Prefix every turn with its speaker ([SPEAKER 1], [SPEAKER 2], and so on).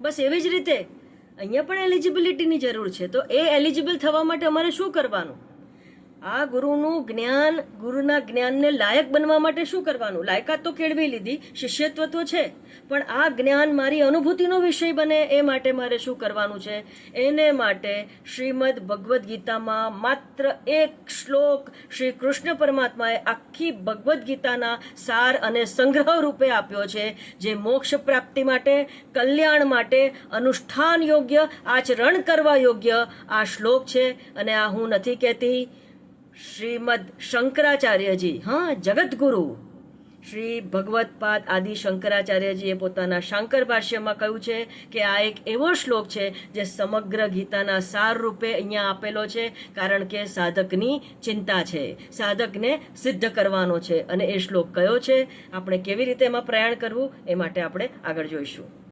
[SPEAKER 1] બસ એવી જ રીતે. અહીંયા પણ એલિજિબિલિટીની જરૂર છે. તો એ એલિજિબલ થવા માટે અમારે શું કરવાનું? આ ગુરુનું જ્ઞાન, ગુરુના જ્ઞાનને લાયક બનવા માટે શું કરવાનું? લાયકાત તો કેળવી લીધી, શિષ્યત્વ તો છે. પણ આ જ્ઞાન મારી અનુભૂતિનો વિષય બને, એ માટે મારે શું કરવાનું છે? એને માટે શ્રીમદ ભગવદ્ ગીતામાં માત્ર એક શ્લોક શ્રી કૃષ્ણ પરમાત્માએ આખી ભગવદ્ ગીતાના સાર અને સંગ્રહ રૂપે આપ્યો છે, જે મોક્ષ પ્રાપ્તિ માટે, કલ્યાણ માટે, અનુષ્ઠાન યોગ્ય, આચરણ કરવા યોગ્ય આ શ્લોક છે. અને આ હું નથી કહેતી. શ્રીમદ શંકરાચાર્યજી, હા જગતગુરુ શ્રી ભગવતપાદ આદિ શંકરાચાર્યજીએ પોતાના શાંકર ભાષ્યમાં કહ્યું છે કે આ એક એવો શ્લોક છે જે સમગ્ર ગીતાના સાર રૂપે અહીંયા આપેલો છે, કારણ કે સાધકની ચિંતા છે, સાધકને સિદ્ધ કરવાનો છે. અને એ શ્લોક કયો છે? આપણે કેવી રીતે એમાં પ્રયાણ કરવું? એ માટે આપણે આગળ જોઈશું.